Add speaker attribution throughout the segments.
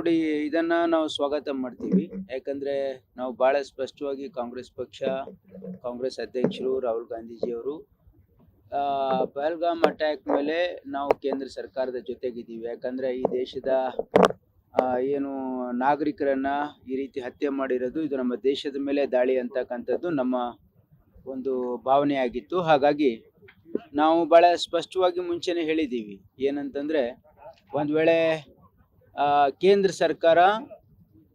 Speaker 1: ನೋಡಿ, ಇದನ್ನ ನಾವು ಸ್ವಾಗತ ಮಾಡ್ತೀವಿ. ಯಾಕಂದ್ರೆ ನಾವು ಬಹಳ ಸ್ಪಷ್ಟವಾಗಿ ಕಾಂಗ್ರೆಸ್ ಪಕ್ಷ, ಕಾಂಗ್ರೆಸ್ ಅಧ್ಯಕ್ಷರು ರಾಹುಲ್ ಗಾಂಧೀಜಿಯವರು ಪಹಲ್ಗಾಮ್ ಅಟ್ಯಾಕ್ ಮೇಲೆ ನಾವು ಕೇಂದ್ರ ಸರ್ಕಾರದ ಜೊತೆಗಿದ್ದೀವಿ. ಯಾಕಂದ್ರೆ ಈ ದೇಶದ ಏನು ನಾಗರಿಕರನ್ನ ಈ ರೀತಿ ಹತ್ಯೆ ಮಾಡಿರೋದು ಇದು ನಮ್ಮ ದೇಶದ ಮೇಲೆ ದಾಳಿ ಅಂತಕ್ಕಂಥದ್ದು ನಮ್ಮ ಒಂದು ಭಾವನೆ ಆಗಿತ್ತು. ಹಾಗಾಗಿ ನಾವು ಬಹಳ ಸ್ಪಷ್ಟವಾಗಿ ಮುಂಚೆನೆ ಹೇಳಿದ್ದೀವಿ. ಏನಂತಂದ್ರೆ, ಒಂದು ವೇಳೆ ಕೇಂದ್ರ ಸರ್ಕಾರ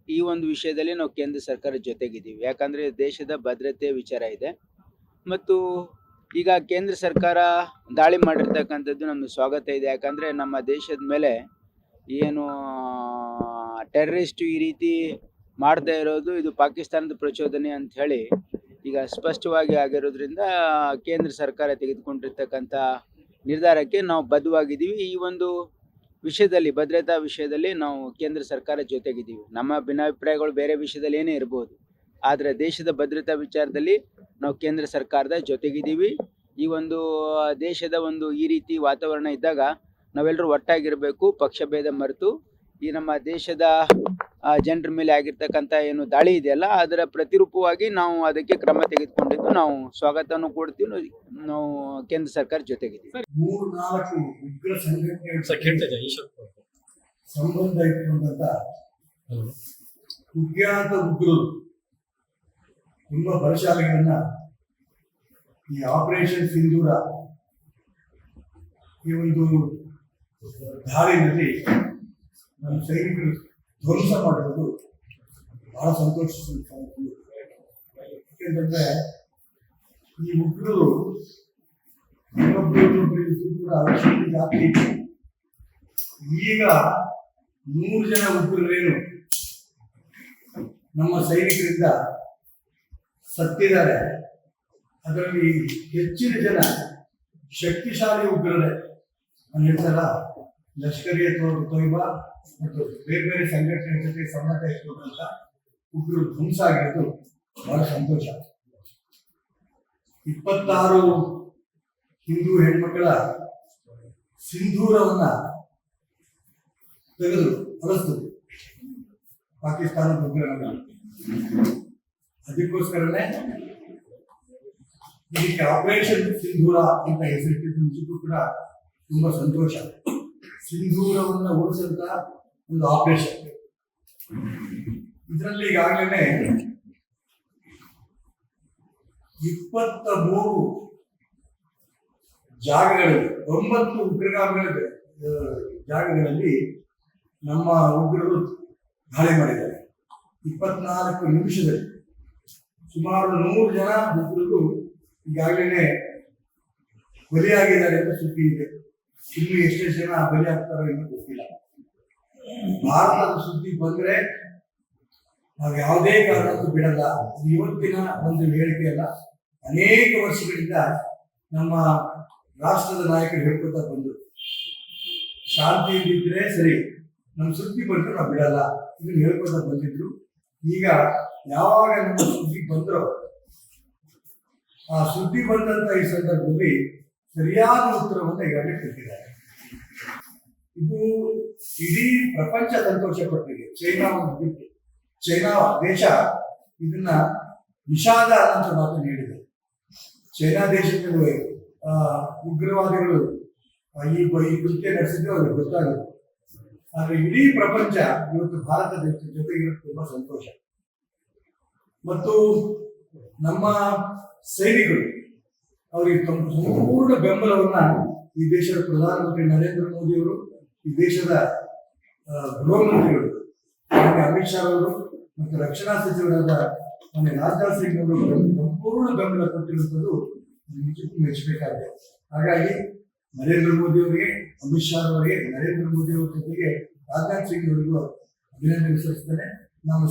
Speaker 1: ಈ ಒಂದು ವಿಷಯದಲ್ಲಿ ನಾವು ಕೇಂದ್ರ ಸರ್ಕಾರ ಜೊತೆಗಿದ್ದೀವಿ. ಯಾಕಂದ್ರೆ ದೇಶದ ಭದ್ರತೆ ವಿಚಾರ ಇದೆ. ಮತ್ತು ಈಗ ಕೇಂದ್ರ ಸರ್ಕಾರ ದಾಳಿ ಮಾಡಿರ್ತಕ್ಕಂಥದ್ದು ನಮ್ಗೆ ಸ್ವಾಗತ ಇದೆ. ಯಾಕಂದ್ರೆ ನಮ್ಮ ದೇಶದ ಮೇಲೆ ಏನು ಟೆರರಿಸ್ಟ್ ಈ ರೀತಿ ಮಾಡ್ತಾ ಇರೋದು ಇದು ಪಾಕಿಸ್ತಾನದ ಪ್ರಚೋದನೆ ಅಂತ ಹೇಳಿ ಈಗ ಸ್ಪಷ್ಟವಾಗಿ ಆಗಿರೋದ್ರಿಂದ ಕೇಂದ್ರ ಸರ್ಕಾರ ತೆಗೆದುಕೊಂಡಿರ್ತಕ್ಕಂಥ ನಿರ್ಧಾರಕ್ಕೆ ನಾವು ಬದ್ಧವಾಗಿದ್ದೀವಿ. ಈ ಒಂದು ವಿಷಯದಲ್ಲಿ, ಭದ್ರತಾ ವಿಷಯದಲ್ಲಿ ನಾವು ಕೇಂದ್ರ ಸರ್ಕಾರ ಜೊತೆಗಿದ್ದೀವಿ. ನಮ್ಮ ಭಿನ್ನಾಭಿಪ್ರಾಯಗಳು ಬೇರೆ ವಿಷಯದಲ್ಲಿ ಏನೇ ಇರ್ಬೋದು. ಆದರೆ ದೇಶದ ಭದ್ರತಾ ವಿಚಾರದಲ್ಲಿ ನಾವು ಕೇಂದ್ರ ಸರ್ಕಾರದ ಜೊತೆಗಿದ್ದೀವಿ. ಈ ಒಂದು ದೇಶದ ಒಂದು ಈ ರೀತಿ ವಾತಾವರಣ ಇದ್ದಾಗ ನಾವೆಲ್ಲರೂ ಒಟ್ಟಾಗಿರಬೇಕು, ಪಕ್ಷಭೇದ ಮರೆತು ಈ ನಮ್ಮ ದೇಶದ ಜನರ ಮೇಲೆ ಆಗಿರ್ತಕ್ಕಂಥ ಏನು ದಾಳಿ ಇದೆಯಲ್ಲ ಅದರ ಪ್ರತಿರೂಪವಾಗಿ ನಾವು ಅದಕ್ಕೆ ಕ್ರಮ ತೆಗೆದುಕೊಂಡಿದ್ದು ನಾವು ಸ್ವಾಗತನೂ ಕೊಡ್ತೀವಿ ನಾವು ಕೇಂದ್ರ ಸರ್ಕಾರ
Speaker 2: ಜೊತೆಗಿದೆ
Speaker 3: ಸಂಬಂಧ ಕುಖ್ಯಾತ ಉಗ್ರರು ಬಲಶಾಲಿಗಳನ್ನ ಈ ಆಪರೇಷನ್ ಸಿಂಧೂರ ಈ ಒಂದು ದಾಳಿನಲ್ಲಿ ನಮ್ಮ ಸೈನಿಕರು ಧ್ವಂಸ ಮಾಡಿರೋದು ಬಹಳ ಸಂತೋಷ ಯಾಕೆಂತಂದ್ರೆ ಈ ಉಗ್ರರು ಕೂಡ. ಈಗ ಮೂರು ಜನ ಉಗ್ರರೇನು ನಮ್ಮ ಸೈನಿಕರಿಂದ ಸತ್ತಿದ್ದಾರೆ. ಅದರಲ್ಲಿ ಹೆಚ್ಚಿನ ಜನ ಶಕ್ತಿಶಾಲಿ ಉಗ್ರರೇ. ಹೇಳ್ತಾರ ಲಷ್ಕರಿ ತೊಯ್ಬಾ ಮತ್ತು ಬೇರೆ ಬೇರೆ ಸಂಘಟನೆ ಜೊತೆ ಸಂಬಂಧ ಇಟ್ಕೊಂಡಂತ ಉಗ್ರರು ಧ್ವಂಸ ಆಗಿರೋದು ಬಹಳ ಸಂತೋಷ. ಇಪ್ಪತ್ತಾರು ಹಿಂದೂ ಹೆಣ್ಮಕ್ಕಳ ಸಿಂಧೂರವನ್ನ ತೆಗೆದು ಬಳಸಿದ್ರು ಪಾಕಿಸ್ತಾನದ ಉಗ್ರರನ್ನ. ಅದಕ್ಕೋಸ್ಕರನೇ ಇದಕ್ಕೆ ಆಪರೇಷನ್ ಸಿಂಧೂರ ಅಂತ ಹೆಸರಿಟ್ಟಿದ್ದು ನಿಜಕ್ಕೂ ಕೂಡ ತುಂಬಾ ಸಂತೋಷ. ಸಿಂಧೂರವನ್ನ ಉಳಿಸಂತ ಒಂದು ಆಪರೇಷನ್ ಇದರಲ್ಲಿ ಈಗಾಗಲೇ ಇಪ್ಪತ್ತ ಮೂರು ಜಾಗಗಳಲ್ಲಿ ಒಂಬತ್ತು ಉಗ್ರಗಾಮಿಗಳಿವೆ ಜಾಗಗಳಲ್ಲಿ ನಮ್ಮ ಉಗ್ರರು ದಾಳಿ ಮಾಡಿದ್ದಾರೆ. ಇಪ್ಪತ್ನಾಲ್ಕು ನಿಮಿಷದಲ್ಲಿ ಸುಮಾರು ನೂರು ಜನ ಉಗ್ರರು ಈಗಾಗಲೇ ಬಲಿಯಾಗಿದ್ದಾರೆ ಅಂತ ಸುದ್ದಿ ಇದೆ. ಇನ್ನು ಎಷ್ಟೇ ಜನ ಬಲಿ ಆಗ್ತಾರೋ ಇನ್ನೂ ಗೊತ್ತಿಲ್ಲ. ಭಾರತದ ಸುದ್ದಿ ಬಂದ್ರೆ ನಾವು ಯಾವುದೇ ಕಾರಣಕ್ಕೂ ಬಿಡಲ್ಲ. ಇವತ್ತಿನ ಒಂದು ಹೇಳಿಕೆ ಅಲ್ಲ ಅನೇಕ ವರ್ಷಗಳಿಂದ ನಮ್ಮ ರಾಷ್ಟ್ರದ ನಾಯಕರು ಹೇಳ್ಕೊತಾ ಶಾಂತಿ ಬಿದ್ದರೆ ಸರಿ ನಮ್ಮ ಸುದ್ದಿ ಬಂದ್ರೆ ನಾವು ಬಿಡಲ್ಲ. ಇದನ್ನು ಹೇಳ್ಕೊತಾ ಬಂದಿದ್ರು. ಈಗ ಯಾವಾಗ ನಮ್ಮ ಸುದ್ದಿ ಬಂದ್ರೋ, ಆ ಸುದ್ದಿ ಬಂದಂತ ಈ ಸಂದರ್ಭದಲ್ಲಿ ಸರಿಯಾದ ಉತ್ತರವನ್ನು ಈಗಾಗಲೇ ಕೊಟ್ಟಿದ್ದಾರೆ. ಇದು ಇಡೀ ಪ್ರಪಂಚ ಸಂತೋಷ ಪಟ್ಟಿದೆ ಚೈನಾ ಒಂದು ಬಿಟ್ಟು ಚೈನಾ ದೇಶ ಇದನ್ನ ವಿಷಾದ ಅನ್ನೋ ಮಾತು ನೀಡಿದೆ. ಚೈನಾ ದೇಶದಲ್ಲಿ ಉಗ್ರವಾದಿಗಳು ಈ ಈ ಕೃತ್ಯ ನಡೆಸಿದ್ರು ಅವ್ರಿಗೆ ಗೊತ್ತಾಗುತ್ತೆ. ಆದ್ರೆ ಇಡೀ ಪ್ರಪಂಚ ಇವತ್ತು ಭಾರತ ದೇಶದ ಜೊತೆಗಿರೋದು ತುಂಬಾ ಸಂತೋಷ. ಮತ್ತು ನಮ್ಮ ಸೈನಿಕರು ಅವರಿಗೆ ತಮ್ಮ ಸಂಪೂರ್ಣ ಬೆಂಬಲವನ್ನ ಈ ದೇಶದ ಪ್ರಧಾನಮಂತ್ರಿ ನರೇಂದ್ರ ಮೋದಿ ಅವರು ಈ ದೇಶದ ಗೃಹಮಂತ್ರಿಗಳು ಅಮಿತ್ ಶಾ ಅವರು ಮತ್ತು ರಕ್ಷಣಾ ಸಚಿವರಾದ ಮಾನ್ಯ ರಾಜನಾಥ್ ಸಿಂಗ್ ಅವರು ಸಂಪೂರ್ಣ ಬೆಂಬಲ ಕೊಟ್ಟಿರುವಂಥದ್ದು ಮೆಚ್ಚಬೇಕಾಗಿದೆ ಹಾಗಾಗಿ ನರೇಂದ್ರ ಮೋದಿ ಅವರಿಗೆ ಅಮಿತ್ ಶಾ ಅವರಿಗೆ ನರೇಂದ್ರ ಮೋದಿ ಅವರ ಜೊತೆಗೆ ರಾಜನಾಥ್ ಸಿಂಗ್ ಅವರಿಗೂ ಅಭಿನಂದನೆ ಸಲ್ಲಿಸ್ತೇನೆ. ನಾವು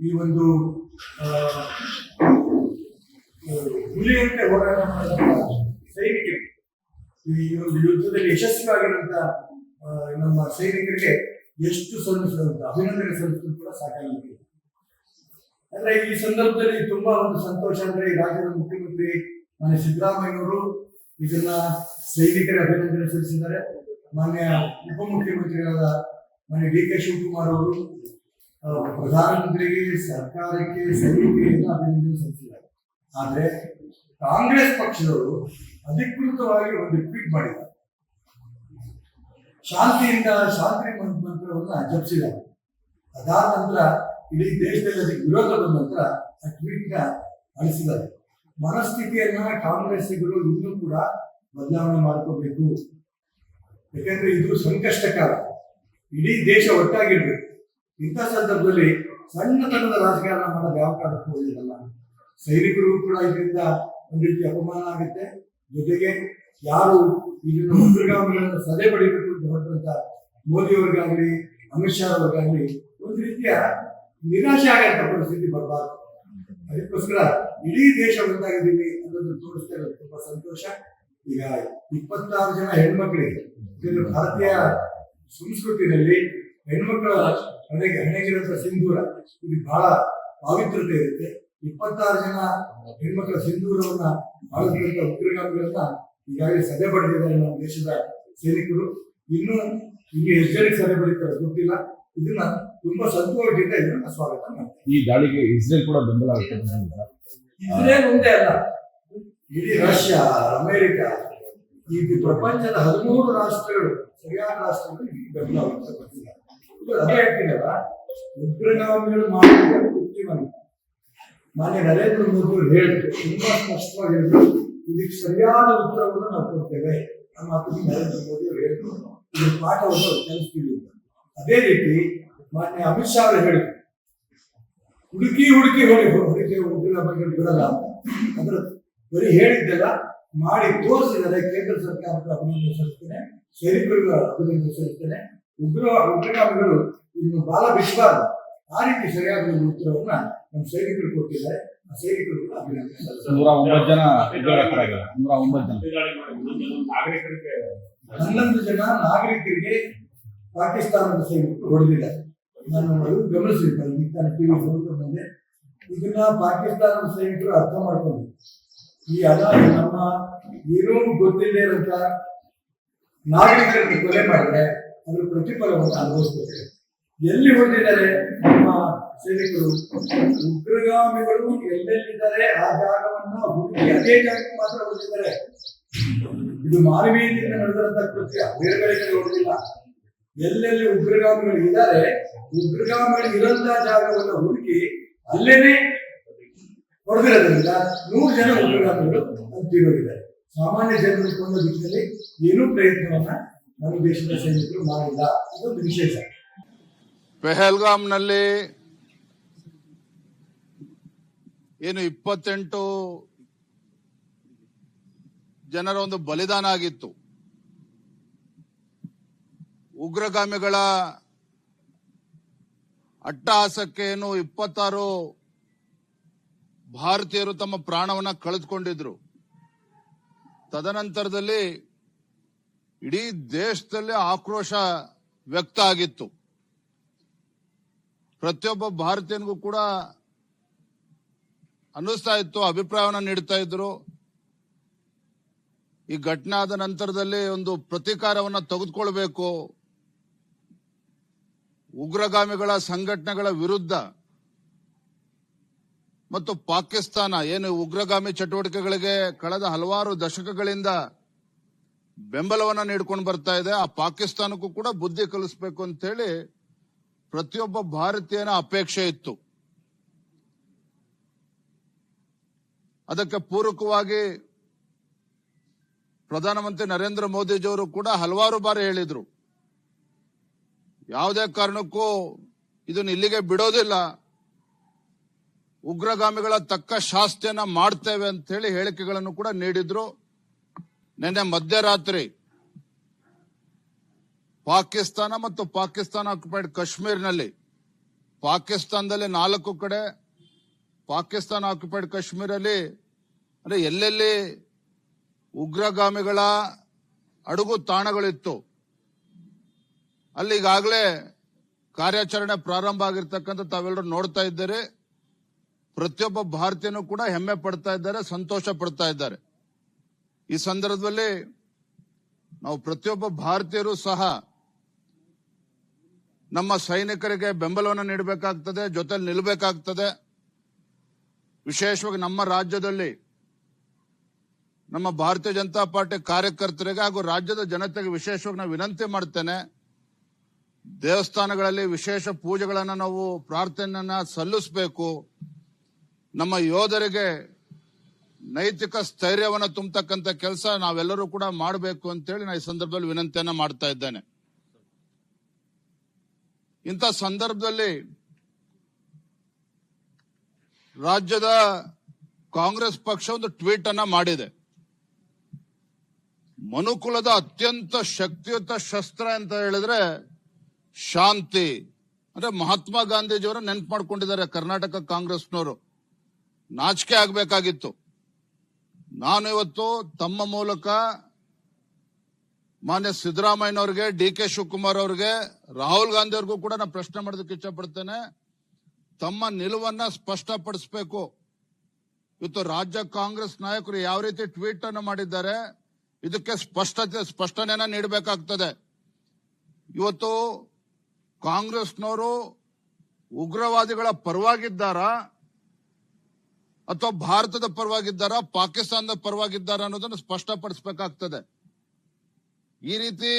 Speaker 3: ಈ ಒಂದು ಹುಲಿಯಂತೆ ಹೋರಾಟ ಮಾಡಿದಂತಹ ಸೈನಿಕರಿಗೆ ಈ ಒಂದು ಯುದ್ಧದಲ್ಲಿ ಯಶಸ್ವಿಯಾಗಿರುವಂತಹ ನಮ್ಮ ಸೈನಿಕರಿಗೆ ಎಷ್ಟು ಸಲ್ಲಿಸುವಂತ ಅಭಿನಂದನೆ ಸಲ್ಲಿಸಲು ಕೂಡ ಸಾಕಾಗಿದೆ. ಅಂದ್ರೆ ಈ ಸಂದರ್ಭದಲ್ಲಿ ತುಂಬಾ ಒಂದು ಸಂತೋಷ ಅಂದ್ರೆ ಈ ರಾಜ್ಯದ ಮುಖ್ಯಮಂತ್ರಿ ಮಾನ್ಯ ಸಿದ್ದರಾಮಯ್ಯನವರು ಇದನ್ನ ಸೈನಿಕರ ಅಭಿನಂದನೆ ಸಲ್ಲಿಸಿದ್ದಾರೆ. ಮಾನ್ಯ ಉಪಮುಖ್ಯಮಂತ್ರಿಗಳಾದ ಮಾನ್ಯ ಡಿ ಕೆ ಶಿವಕುಮಾರ್ ಅವರು ಪ್ರಧಾನಮಂತ್ರಿಗೆ, ಸರ್ಕಾರಕ್ಕೆ, ಸೈನಿಕರಿಗೆ ಅಭಿನಂದನೆ ಸಲ್ಲಿಸಿದ್ದಾರೆ. ಆದ್ರೆ ಕಾಂಗ್ರೆಸ್ ಪಕ್ಷದವರು ಅಧಿಕೃತವಾಗಿ ಒಂದು ಟ್ವೀಟ್ ಮಾಡಿದ್ದಾರೆ. ಶಾಂತಿಯಿಂದ ಶಾಂತಿ ಮಂತ್ರವನ್ನು ಜಪಿಸಿದ್ದಾರೆ. ಅದಾದ ನಂತರ ಇಡೀ ದೇಶದಲ್ಲಿ ಅದಕ್ಕೆ ವಿರೋಧ ಬಂದ ನಂತರ ಆ ಟ್ವೀಟ್ನ ಅಳಿಸಿದ್ದಾರೆ. ಮನಸ್ಥಿತಿಯನ್ನ ಕಾಂಗ್ರೆಸ್ಸಿಗರು ಇನ್ನೂ ಕೂಡ ಬದಲಾವಣೆ ಮಾಡ್ಕೋಬೇಕು. ಯಾಕಂದ್ರೆ ಇದು ಸಂಕಷ್ಟಕಾಲ. ಇಡೀ ದೇಶ ಒಟ್ಟಾಗಿರ್ಬೇಕು. ಇಂಥ ಸಂದರ್ಭದಲ್ಲಿ ಸಣ್ಣ ಸಣ್ಣತನದ ರಾಜಕಾರಣ ಮಾಡೋದು ಯಾವ ಕಾರಣಕ್ಕೂ ಒಳ್ಳೆಯದಲ್ಲ ಸೈನಿಕರು ಕೂಡ ಇದರಿಂದ ಒಂದು ರೀತಿ ಅಪಮಾನ ಆಗುತ್ತೆ. ಜೊತೆಗೆ ಯಾರು ಇದನ್ನು ಉಗ್ರಗಾಮಿಗಳನ್ನು ಸದೆ ಪಡಿಬೇಕು ಅಂತ ಹೊರಟಂತ ಮೋದಿ ಅವ್ರಿಗಾಗ್ಲಿ ಅಮಿತ್ ಶಾ ಅವ್ರಿಗಾಗ್ಲಿ ಒಂದು ರೀತಿಯ ನಿರಾಶೆ ಆಗಂತ ಪರಿಸ್ಥಿತಿ ಬರಬಾರ್ದು. ಅದಕ್ಕೋಸ್ಕರ ಇಡೀ ದೇಶ ಒಂದಾಗಿದ್ದೀವಿ ಅನ್ನೋದನ್ನು ತೋರಿಸ್ತಾ ಇರೋದು ತುಂಬಾ ಸಂತೋಷ. ಈಗ ಇಪ್ಪತ್ತಾರು ಜನ ಹೆಣ್ಮಕ್ಳಿಗೆ ಭಾರತೀಯ ಸಂಸ್ಕೃತಿಯಲ್ಲಿ ಹೆಣ್ಮಕ್ಳ ಹಣೆಗೆ ಹಣೆಗಿರಂತ ಸಿಂಧೂರ, ಇದು ಬಹಳ ಪಾವಿತ್ರತೆ ಇರುತ್ತೆ. ಇಪ್ಪತ್ತಾರು ಜನ ಹೆಣ್ಮಕ್ಳ ಸಿಂಧೂರವನ್ನ ಬಳಸಿದಂತ ಉಗ್ರಗಾಮಿಗಳನ್ನ ಈಗಾಗಲೇ ಸದೆ ಪಡೆದಿದ್ದಾರೆ ನಮ್ಮ ದೇಶದ ಸೈನಿಕರು. ಇನ್ನೂ ಇಲ್ಲಿ ಎಷ್ಟು ಜನಕ್ಕೆ ಸದೆ ಪಡೀತಾರೆ ಗೊತ್ತಿಲ್ಲ. ಇದನ್ನ ತುಂಬಾ ಸಂತೋಷದಿಂದ ಇದನ್ನ ಸ್ವಾಗತ ಮಾಡ್ತಾರೆ
Speaker 2: ಈ ದಾಳಿಗೆ ಇಸ್ರೇಲ್ ಕೂಡ ಬೆಂಬಲ
Speaker 3: ಇಸ್ರೇಲ್ ಒಂದೇ ಅಲ್ಲ ಇಡೀ ರಷ್ಯಾ ಅಮೆರಿಕ ಈ ಪ್ರಪಂಚದ ಹದಿಮೂರು ರಾಷ್ಟ್ರಗಳು ಸರಿಯಾದ ರಾಷ್ಟ್ರಗಳು ಬೆಂಬಲ ಅದೇ ಹೇಳ್ತೀನಲ್ಲ ಉಗ್ರಗಾಮಿಗಳು ಮಾಡಿದ ಕೃತ್ಯವನ್ನು ಮಾನ್ಯ ನರೇಂದ್ರ ಮೋದಿ ಹೇಳಿದ್ರು, ತುಂಬಾ ಸ್ಪಷ್ಟವಾಗಿ ಹೇಳಿದ್ರು ಇದಕ್ಕೆ ಸರಿಯಾದ ಉತ್ತರವನ್ನು ನಾವು ಕೊಡ್ತೇವೆ. ನಮ್ಮ ಮಾತನ್ನು ನರೇಂದ್ರ ಮೋದಿ ಅವರು ಹೇಳಿದ್ರು. ಇದು ಪಾಠವನ್ನು ಕಲಿಸ್ತೀವಿ. ಅದೇ ರೀತಿ ಮಾನ್ಯ ಅಮಿತ್ ಶಾ ಅವರು ಹೇಳಿದ್ರು. ಹುಡುಕಿ ಹುಡುಕಿ ಹೋಗಿ ಹುಡುಕಿ ಬಗ್ಗೆ ಬಿಡಲ್ಲ ಅಂದ್ರೆ ಬರೀ ಹೇಳಿದ್ದೆಲ್ಲ ಮಾಡಿ ತೋರಿಸಿದರೆ ಕೇಂದ್ರ ಸರ್ಕಾರಕ್ಕೆ ಅಭಿನಂದನೆ ಸಲ್ಲಿಸ್ತೇನೆ ಸೈನಿಕರಿಗೂ ಅಭಿನಂದನೆ ಸಲ್ಲಿಸ್ತೇನೆ ಉಗ್ರ ಉಗ್ರಗಾಮಿಗಳು ಇನ್ನು ಬಾಲ ವಿಶ್ವಾಸ. ಆ ರೀತಿ ಸರಿಯಾದ ಉತ್ತರವನ್ನ ನಮ್ಮ ಸೈನಿಕರು ಕೊಟ್ಟಿದ್ದಾರೆ. ಆ ಸೈನಿಕರು
Speaker 2: ನೂರ ಒಂಬತ್ತು ಜನ ನೂರ ಒಂಬತ್ತು ಜನ.
Speaker 4: ನಾಗರಿಕರಿಗೆ
Speaker 3: ಹನ್ನೊಂದು ಜನ ನಾಗರಿಕರಿಗೆ ಪಾಕಿಸ್ತಾನದ ಸೈನಿಕರು ಹೊಡೆದಿದ್ದಾರೆ. ನಾನು ಅದು ಗಮನಿಸಿದ್ದೆ ಈಗ ನಾನು ಟಿವಿ ಬಂದೆ. ಇದನ್ನ ಪಾಕಿಸ್ತಾನದ ಸೈನಿಕರು ಅರ್ಥ ಮಾಡ್ಕೊಂಡು ಈ ಅದ ನಮ್ಮ ಏನೂ ಗೊತ್ತಿಲ್ಲದೆ ಅಂತ ನಾಗರಿಕರಿಗೆ ಕೊಲೆ ಮಾಡಿದ್ರೆ ಅದ್ರ ಪ್ರತಿಫಲವನ್ನು ಅನುಭವಿಸ್ಬೇಕು. ಎಲ್ಲಿ ಹೊಡೆದಿದ್ದಾರೆ? ನಮ್ಮ ಸೈನಿಕರು ಉಗ್ರಗಾಮಿಗಳು ಎಲ್ಲೆಲ್ಲಿದ್ದಾರೆ? ಆ ಜಾಗವನ್ನು ಹುಡುಕಿ ಅದೇ ಜಾಗಕ್ಕೆ ಮಾತ್ರ ಹೋಗಿದ್ದಾರೆ. ಇದು ಮಾನವೀಯತೆಯಿಂದ ನಡೆದಂತ ಕೃತ್ಯ. ಬೇರೆ ಬೇರೆ ಕಡೆ ಎಲ್ಲೆಲ್ಲಿ ಉಗ್ರಗಾಮಿಗಳು ಇದ್ದಾರೆ, ಉಗ್ರಗಾಮಿಗಳು ಇರಂತ ಜಾಗವನ್ನು ಹುಡುಕಿ ಅಲ್ಲೇನೆ ಹೊಡೆದಿರೋದ್ರಿಂದ ನೂರು ಜನ ಉಗ್ರಗಾಮಿಗಳು ಅಂತಿರೋದಿದ್ದಾರೆ ಸಾಮಾನ್ಯ ಜನರು ಕೊಂಡ ದಿಕ್ಕಿನಲ್ಲಿ ಏನೂ ಪ್ರಯತ್ನವನ್ನ ನಮ್ಮ ದೇಶದ ಸೈನಿಕರು ಮಾಡಿಲ್ಲ. ಇದೊಂದು ವಿಶೇಷ.
Speaker 5: ಪೆಹಲ್ಗಾಮ್ನಲ್ಲಿ ಏನು ಇಪ್ಪತ್ತೆಂಟು ಜನರ ಒಂದು ಬಲಿದಾನ ಆಗಿತ್ತು. ಉಗ್ರಗಾಮಿಗಳ ಅಟ್ಟಹಾಸಕ್ಕೆ ಏನು ಇಪ್ಪತ್ತಾರು ಭಾರತೀಯರು ತಮ್ಮ ಪ್ರಾಣವನ್ನ ಕಳೆದುಕೊಂಡಿದ್ರು. ತದನಂತರದಲ್ಲಿ ಇಡೀ ದೇಶದಲ್ಲಿ ಆಕ್ರೋಶ ವ್ಯಕ್ತ ಆಗಿತ್ತು. ಪ್ರತಿಯೊಬ್ಬ ಭಾರತೀಯನಿಗೂ ಕೂಡ ಅನ್ನಿಸ್ತಾ ಇತ್ತು, ಅಭಿಪ್ರಾಯವನ್ನು ನೀಡ್ತಾ ಇದ್ರು. ಈ ಘಟನೆ ಆದ ನಂತರದಲ್ಲಿ ಒಂದು ಪ್ರತೀಕಾರವನ್ನು ತೆಗೆದುಕೊಳ್ಬೇಕು. ಉಗ್ರಗಾಮಿಗಳ ಸಂಘಟನೆಗಳ ವಿರುದ್ಧ ಮತ್ತು ಪಾಕಿಸ್ತಾನ, ಏನು ಉಗ್ರಗಾಮಿ ಚಟುವಟಿಕೆಗಳಿಗೆ ಕಳೆದ ಹಲವಾರು ದಶಕಗಳಿಂದ ಬೆಂಬಲವನ್ನು ನೀಡ್ಕೊಂಡು ಬರ್ತಾ ಇದೆ. ಆ ಪಾಕಿಸ್ತಾನಕ್ಕೂ ಕೂಡ ಬುದ್ಧಿ ಕಲಿಸ್ಬೇಕು ಅಂತ ಹೇಳಿ ಪ್ರತಿಯೊಬ್ಬ ಭಾರತೀಯನ ಅಪೇಕ್ಷೆ ಇತ್ತು. ಅದಕ್ಕೆ ಪೂರಕವಾಗಿ ಪ್ರಧಾನಮಂತ್ರಿ ನರೇಂದ್ರ ಮೋದಿಜಿಯವರು ಕೂಡ ಹಲವಾರು ಬಾರಿ ಹೇಳಿದ್ರು. ಯಾವುದೇ ಕಾರಣಕ್ಕೂ ಇದನ್ನು ಇಲ್ಲಿಗೆ ಬಿಡೋದಿಲ್ಲ. ಉಗ್ರಗಾಮಿಗಳ ತಕ್ಕ ಶಾಸ್ತಿಯನ್ನ ಮಾಡ್ತೇವೆ ಅಂತ ಹೇಳಿ ಹೇಳಿಕೆಗಳನ್ನು ಕೂಡ ನೀಡಿದ್ರು. ನಿನ್ನೆ ಮಧ್ಯರಾತ್ರಿ ಪಾಕಿಸ್ತಾನ ಮತ್ತು ಪಾಕಿಸ್ತಾನ ಆಕ್ಯುಪೈಡ್ ಕಾಶ್ಮೀರ್ನಲ್ಲಿ ಪಾಕಿಸ್ತಾನದಲ್ಲಿ ನಾಲ್ಕು ಕಡೆ ಪಾಕಿಸ್ತಾನ ಆಕ್ಯುಪೈಡ್ ಕಾಶ್ಮೀರಲ್ಲಿ ಅಂದ್ರೆ ಎಲ್ಲೆಲ್ಲಿ ಉಗ್ರಗಾಮಿಗಳ ಅಡುಗು ತಾಣಗಳಿತ್ತು, ಅಲ್ಲಿ ಈಗಾಗಲೇ ಕಾರ್ಯಾಚರಣೆ ಪ್ರಾರಂಭ ಆಗಿರ್ತಕ್ಕಂಥ ತಾವೆಲ್ಲರೂ ನೋಡ್ತಾ ಇದ್ದೀರಿ. ಪ್ರತಿಯೊಬ್ಬ ಭಾರತೀಯನೂ ಕೂಡ ಹೆಮ್ಮೆ ಪಡ್ತಾ ಇದ್ದಾರೆ, ಸಂತೋಷ ಪಡ್ತಾ ಇದ್ದಾರೆ. ಈ ಸಂದರ್ಭದಲ್ಲಿ ನಾವು ಪ್ರತಿಯೊಬ್ಬ ಭಾರತೀಯರು ಸಹ ನಮ್ಮ ಸೈನಿಕರಿಗೆ ಬೆಂಬಲವನ್ನು ನೀಡಬೇಕಾಗ್ತದೆ, ಜೊತೆಲಿ ನಿಲ್ಲಬೇಕಾಗ್ತದೆ. ವಿಶೇಷವಾಗಿ ನಮ್ಮ ರಾಜ್ಯದಲ್ಲಿ ನಮ್ಮ ಭಾರತೀಯ ಜನತಾ ಪಾರ್ಟಿ ಕಾರ್ಯಕರ್ತರಿಗೆ ಹಾಗೂ ರಾಜ್ಯದ ಜನತೆಗೆ ವಿಶೇಷವಾಗಿ ನಾವು ವಿನಂತಿ ಮಾಡ್ತೇನೆ, ದೇವಸ್ಥಾನಗಳಲ್ಲಿ ವಿಶೇಷ ಪೂಜೆಗಳನ್ನು ನಾವು ಪ್ರಾರ್ಥನೆಯನ್ನ ಸಲ್ಲಿಸಬೇಕು. ನಮ್ಮ ಯೋಧರಿಗೆ ನೈತಿಕ ಸ್ಥೈರ್ಯವನ್ನು ತುಂಬತಕ್ಕಂತ ಕೆಲಸ ನಾವೆಲ್ಲರೂ ಕೂಡ ಮಾಡಬೇಕು ಅಂತೇಳಿ ನಾನು ಈ ಸಂದರ್ಭದಲ್ಲಿ ವಿನಂತಿಯನ್ನ ಮಾಡ್ತಾ ಇದ್ದೇನೆ. ಇಂಥ ಸಂದರ್ಭದಲ್ಲಿ ರಾಜ್ಯದ ಕಾಂಗ್ರೆಸ್ ಪಕ್ಷ ಒಂದು ಟ್ವೀಟ್ ಅನ್ನ ಮಾಡಿದೆ. ಮನುಕುಲದ ಅತ್ಯಂತ ಶಕ್ತಿಯುತ ಶಸ್ತ್ರ ಅಂತ ಹೇಳಿದ್ರೆ ಶಾಂತಿ. ಅಂದ್ರೆ ಮಹಾತ್ಮ ಗಾಂಧೀಜಿಯವರ ನೆನ್ಪು ಮಾಡ್ಕೊಂಡಿದ್ದಾರೆ ಕರ್ನಾಟಕ ಕಾಂಗ್ರೆಸ್ನವರು. ನಾಚಿಕೆ ಆಗ್ಬೇಕಾಗಿತ್ತು. ನಾನು ಇವತ್ತು ತಮ್ಮ ಮೂಲಕ ಮಾನ್ಯ ಸಿದ್ದರಾಮಯ್ಯನವ್ರಿಗೆ, ಡಿ ಕೆ ಶಿವಕುಮಾರ್ ಅವ್ರಿಗೆ, ರಾಹುಲ್ ಗಾಂಧಿ ಅವ್ರಿಗೂ ಕೂಡ ನಾನು ಪ್ರಶ್ನೆ ಮಾಡೋದಕ್ಕೆ ಇಷ್ಟಪಡ್ತೇನೆ ತಮ್ಮ ನಿಲುವನ್ನ ಸ್ಪಷ್ಟಪಡಿಸಬೇಕು. ಇವತ್ತು ರಾಜ್ಯ ಕಾಂಗ್ರೆಸ್ ನಾಯಕರು ಯಾವ ರೀತಿ ಟ್ವೀಟ್ ಅನ್ನು ಮಾಡಿದ್ದಾರೆ, ಇದಕ್ಕೆ ಸ್ಪಷ್ಟತೆ ಸ್ಪಷ್ಟನೆಯನ್ನ ನೀಡಬೇಕಾಗ್ತದೆ. ಇವತ್ತು ಕಾಂಗ್ರೆಸ್ನವರು ಉಗ್ರವಾದಿಗಳ ಪರವಾಗಿದ್ದಾರಾ, ಅಥವಾ ಭಾರತದ ಪರವಾಗಿದ್ದಾರಾ, ಪಾಕಿಸ್ತಾನದ ಪರವಾಗಿದ್ದಾರಾ ಅನ್ನೋದನ್ನು ಸ್ಪಷ್ಟಪಡಿಸಬೇಕಾಗ್ತದೆ. ಈ ರೀತಿ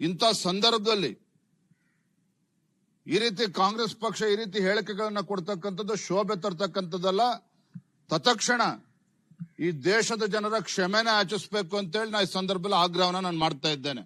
Speaker 5: ಇಂಥ ಸಂದರ್ಭದಲ್ಲಿ ಈ ರೀತಿ ಕಾಂಗ್ರೆಸ್ ಪಕ್ಷ ಈ ರೀತಿ ಹೇಳಿಕೆಗಳನ್ನ ಕೊಡ್ತಕ್ಕಂಥದ್ದು, ಶೋಭೆ ತರ್ತಕ್ಕಂಥದ್ದಲ್ಲ. ತತ್ಕ್ಷಣ ಈ ದೇಶದ ಜನರ ಕ್ಷಮೆನ ಆಚರಿಸ್ಬೇಕು ಅಂತೇಳಿ ನಾ ಈ ಸಂದರ್ಭದಲ್ಲಿ ಆಗ್ರಹವನ್ನ ನಾನು ಮಾಡ್ತಾ ಇದ್ದೇನೆ.